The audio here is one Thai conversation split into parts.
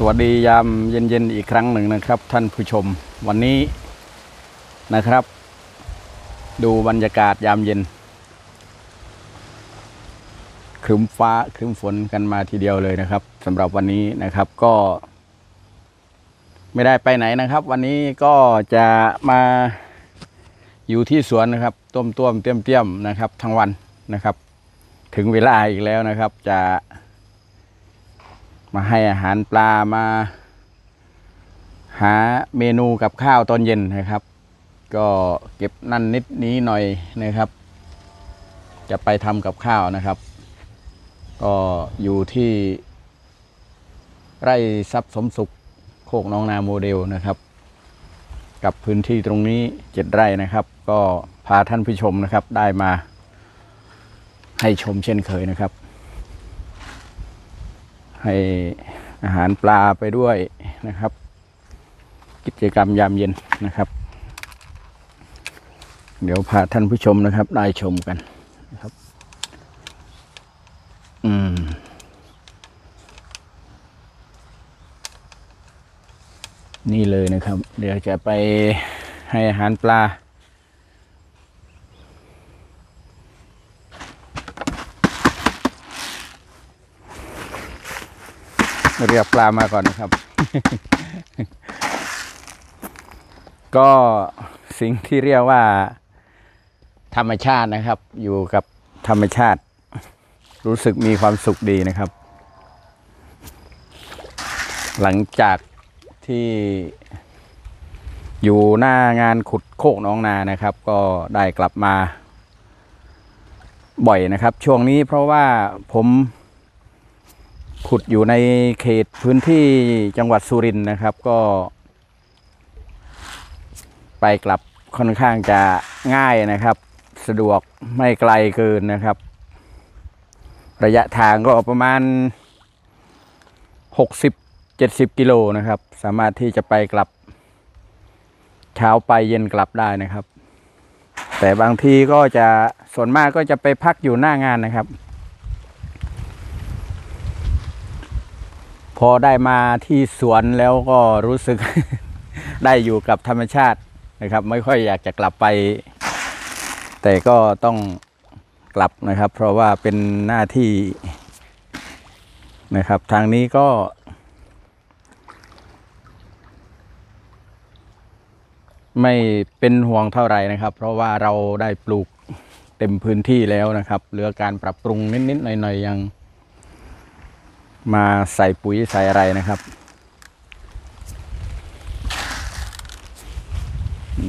สวัสดียามเย็นๆอีกครั้งหนึ่งนะครับ ท่านผู้ชมวันนี้นะครับ ดูบรรยากาศยามเย็นครึ้มฟ้าครึ้มฝนกันมาทีเดียวเลยนะครับสำหรับวันนี้นะครับก็ ไม่ได้ไปไหนนะครับ วันนี้ก็จะมาอยู่ที่สวนนะครับต้มต้มๆเตี้ยมเตี้ยมๆนะครับ ทั้งวันนะครับ ถึงเวลาอีกแล้วนะครับจะ มาให้อาหารปลามา หาเมนูกับข้าวตอนเย็นนะครับ ก็เก็บนั่นนิดนี้หน่อยนะครับ จะไปทำกับข้าวนะครับ ก็อยู่ที่ ไร่ทรัพย์สมสุขโคกน้องนาโมเดลนะครับ กับพื้นที่ตรงนี้เจ็ดไร่นะครับ ก็พาท่านผู้ชมนะครับได้มาให้ชมเช่นเคยนะครับ ให้อาหารปลาไปด้วยนะครับ กิจกรรมยามเย็นนะครับ เดี๋ยวพาท่านผู้ชมนะครับได้ชมกันนะครับ อืมนี่เลยนะครับ เดี๋ยวจะไปให้อาหารปลา เรียกปลามาก่อนนะครับ ก็สิ่งที่เรียกว่า ธรรมชาตินะครับ อยู่กับธรรมชาติ รู้สึกมีความสุขดีนะครับ หลังจากที่อยู่หน้างานขุดโคกน้องนานะครับ ก็ได้กลับมา บ่อยนะครับ ช่วงนี้เพราะว่าผม ขุดอยู่ในเขตพื้นที่จังหวัดสุรินทร์นะครับก็ ไปกลับค่อนข้างจะง่ายนะครับ สะดวกไม่ไกลเกินนะครับ ระยะทางก็ประมาณ 60-70 กิโลนะครับ สามารถที่จะไปกลับ เช้าไปเย็นกลับได้นะครับ แต่บางทีก็จะส่วนมากก็จะไปพักอยู่หน้างานนะครับ พอได้มาที่สวนแล้วก็รู้สึก ได้อยู่กับธรรมชาตินะครับ ไม่ค่อยอยากจะกลับไป แต่ก็ต้องกลับนะครับ เพราะว่าเป็นหน้าที่นะครับ ทางนี้ก็ไม่เป็นห่วงเท่าไหร่นะครับ เพราะว่าเราได้ปลูกเต็มพื้นที่แล้วนะครับ เหลือการปรับปรุงนิดๆหน่อยๆยัง มาใส่ปุ๋ยใส่อะไรนะครับ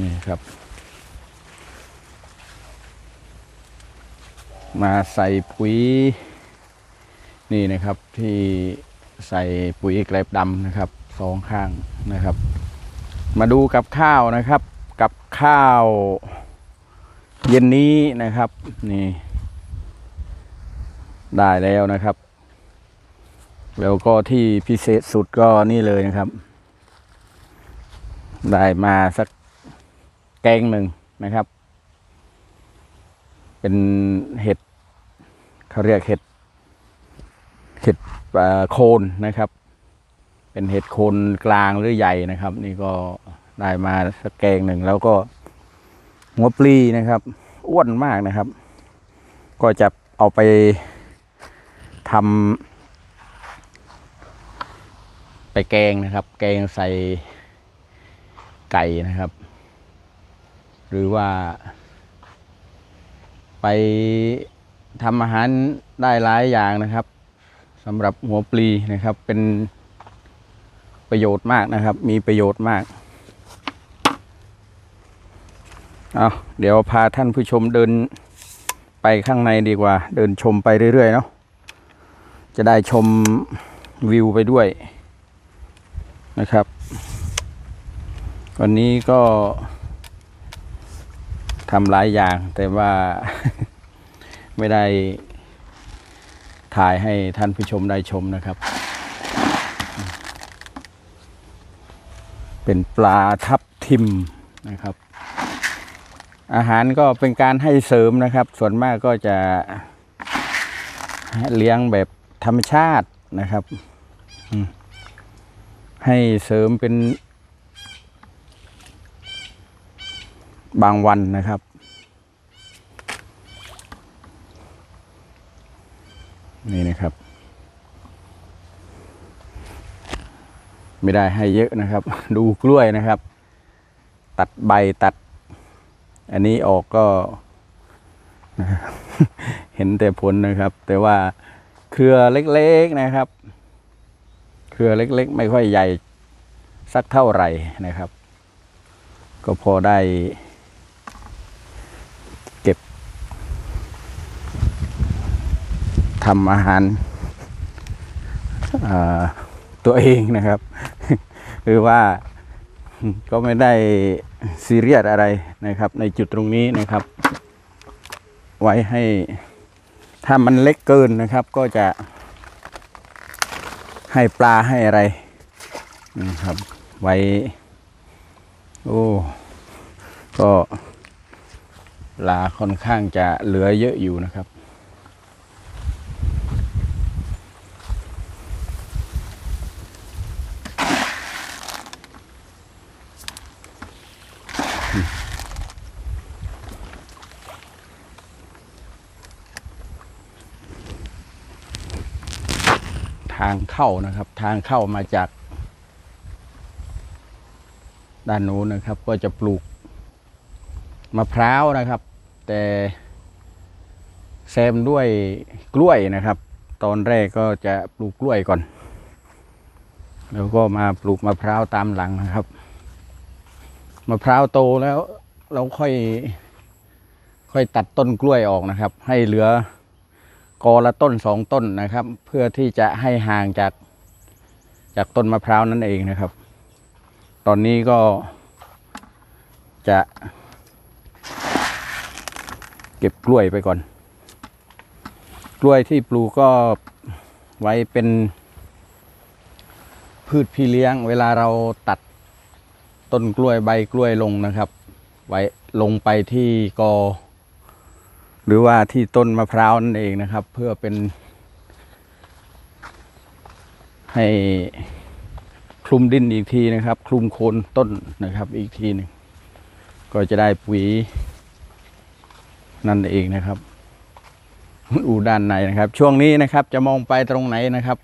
นี่ครับ มาใส่ปุ๋ย นี่นะครับที่ใส่ปุ๋ยแกลบดำนะครับสองข้างนะครับ มาดูกับข้าวนะครับ กับข้าวเย็นนี้นะครับ นี่ ได้แล้วนะครับ แล้วก็ที่พิเศษสุดก็นี่เลยนะครับ ได้มาสักแกงหนึ่งนะครับ เป็นเห็ดเขาเรียกเห็ดเห็ดโคนนะครับ เป็นเห็ดโคนกลางหรือใหญ่นะครับ นี่ก็ได้มาสักแกงหนึ่งแล้วก็หัวปลีนะครับ อ้วนมากนะครับ ก็จะเอาไปทำ แกงนะครับ แกงใส่ไก่นะครับ หรือว่า ไปทำอาหารได้หลายอย่างนะครับสำหรับหัวปลีนะครับ เป็นประโยชน์มากนะครับ มีประโยชน์มากเอาเดี๋ยวพาท่านผู้ชมเดินไปข้างในดีกว่า เดินชมไปเรื่อยๆเนาะจะได้ชมวิวไปด้วย นะครับ วันนี้ก็ทำหลายอย่างแต่ว่าไม่ได้ถ่ายให้ท่านผู้ชมได้ชมนะครับ เป็นปลาทับทิมนะครับ อาหารก็เป็นการให้เสริมนะครับ ส่วนมากก็จะเลี้ยงแบบธรรมชาตินะครับ ให้เสริมเป็น บางวันนะครับ นี่นะครับ ไม่ได้ให้เยอะนะครับ ดูกล้วยนะครับ ตัดใบตัด อันนี้ออกก็ เห็นแต่ผลนะครับ แต่ว่าเครือเล็กๆนะครับ เครือเล็ก ๆ ไม่ค่อยใหญ่สักเท่าไหร่นะครับ ก็พอได้เก็บทำอาหาราตัวเองนะครับคือว่าก็ไม่ได้ซีเรียสอะไรนะครับ ในจุดตรงนี้นะครับ ไว้ให้ถ้ามันเล็กเกินนะครับ ก็จะ ให้ปลาให้อะไรนะครับ ไว้ โอ้ก็ปลาค่อนข้างจะเหลือเยอะอยู่นะครับ ทางเข้านะครับ ทางเข้ามาจาก ด้านนู้นนะครับ ก็จะปลูกมะพร้าวนะครับ แต่แซมด้วยกล้วยนะครับ ตอนแรกก็จะปลูกกล้วยก่อน แล้วก็มาปลูกมะพร้าวตามหลังนะครับมะพร้าวโตแล้วเราค่อยค่อยตัดต้นกล้วยออกนะครับ ให้เหลือ กอละต้นสองต้นนะครับ เพื่อที่จะให้ห่างจากจากต้นมะพร้าวนั่นเองนะครับ ตอนนี้ก็จะ เก็บกล้วยไปก่อน กล้วยที่ปลูกก็ไว้เป็นพืชพี่เลี้ยง เวลาเราตัดต้นกล้วยใบกล้วยลงนะครับ ไว้ลงไปที่กอ หรือว่าที่ต้นมะพร้าวนั่นเองนะครับ เพื่อเป็น ให้คลุมดินอีกทีนะครับ คลุมโคนต้นนะครับ อีกทีหนึ่งก็จะได้ปุ๋ยนั่นเองนะครับอูด้านในนะครับ ช่วงนี้นะครับ จะมองไปตรงไหนนะครับ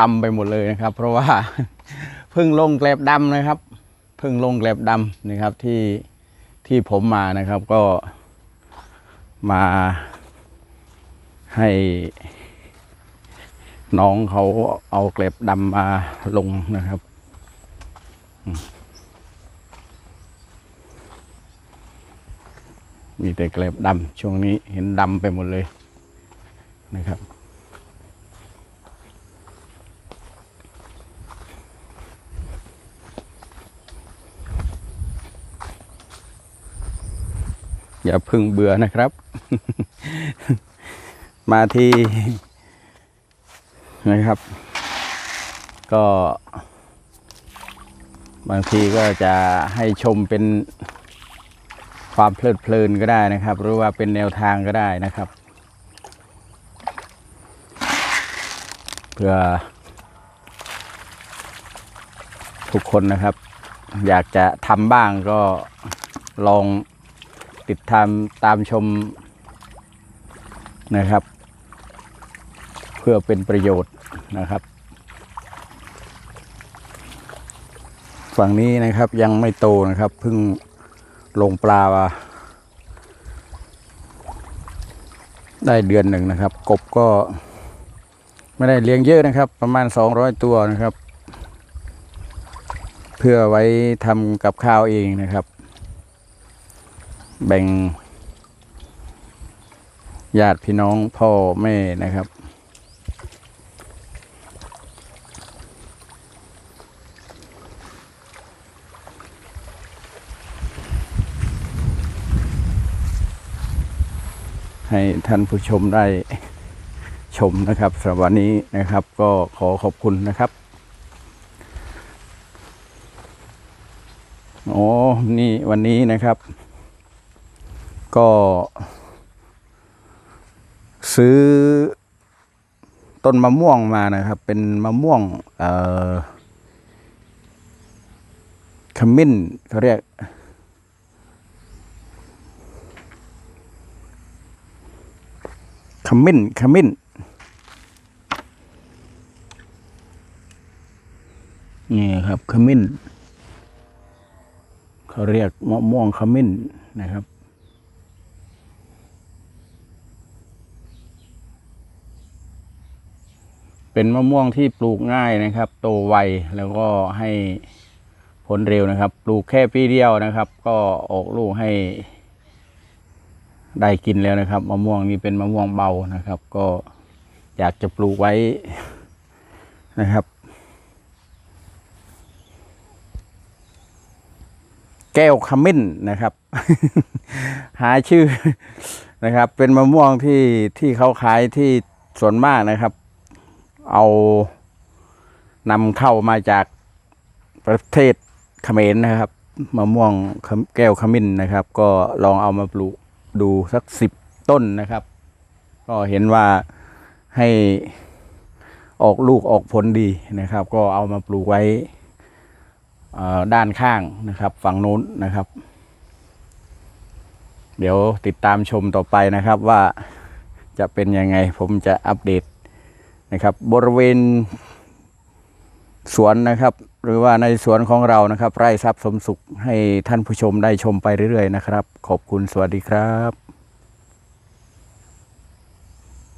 ดำไปหมดเลยนะครับ เพราะว่าเพิ่งลงแกลบดำนะครับ เพิ่งลงแกลบดำนะครับที่ที่ผมมานะครับก็ มาให้น้องเขาเอาเกลบดำมาลงนะครับ มีแต่เกล็บดำช่วงนี้เห็นดำไปหมดเลยนะครับ อย่าพึ่งเบื่อนะครับ มาที่นะครับ ก็ บางทีก็จะให้ชมเป็นความเพลิดเพลินก็ได้นะครับ หรือว่าเป็นแนวทางก็ได้นะครับ เพื่อ ทุกคนนะครับ อยากจะทำบ้างก็ลอง ติดตามตามชมนะครับ เพื่อเป็นประโยชน์นะครับ ฝั่งนี้นะครับยังไม่โตนะครับเพิ่งลงปลาาได้เดือนหนึ่งนะครับ กบก็ไม่ได้เลี้ยงเยอะนะครับ ประมาณ 200 ตัวนะครับ เพื่อไว้ทำกับข้าวเองนะครับ แบ่งญาติพี่น้องพ่อแม่นะครับ ให้ท่านผู้ชมได้ชมนะครับสำหรับวันนี้นะครับก็ขอขอบคุณนะครับโอ้นี่วันนี้นะครับ ก็ ซื้อต้นมะม่วงมานะครับ เป็นมะม่วงเอ่อขมิ้นเขาเรียก ขมิ้น ขมิ้น นี่ครับ ขมิ้น เขาเรียกมะม่วงขมิ้นนะครับ เป็นมะม่วงที่ปลูกง่ายนะครับ โตไวแล้วก็ให้ผลเร็วนะครับ ปลูกแค่ปีเดียวนะครับ ก็ออกลูกให้ได้กินแล้วนะครับมะม่วงนี้เป็นมะม่วงเบานะครับ ก็อยากจะปลูกไว้นะครับ แก้วขมิ้นนะครับ หาชื่อนะครับ เป็นมะม่วงที่ที่เขาขายที่ส่วนมากนะครับ เอานำเข้ามาจากประเทศเขมรนะครับมะม่วงแก้วขมิ้นนะครับ ก็ลองเอามาปลูกดูสักสิบต้นนะครับ ก็เห็นว่าให้ออกลูกออกผลดีนะครับ ก็เอามาปลูกไว้ด้านข้างนะครับ ฝั่งนู้นนะครับ เดี๋ยวติดตามชมต่อไปนะครับว่าจะเป็นยังไงผมจะอัปเดต นะครับบริเวณสวนนะครับ หรือว่าในสวนของเรานะครับ ไร่ทรัพย์สมสุขให้ท่านผู้ชมได้ชมไปเรื่อยๆนะครับ ขอบคุณสวัสดีครับ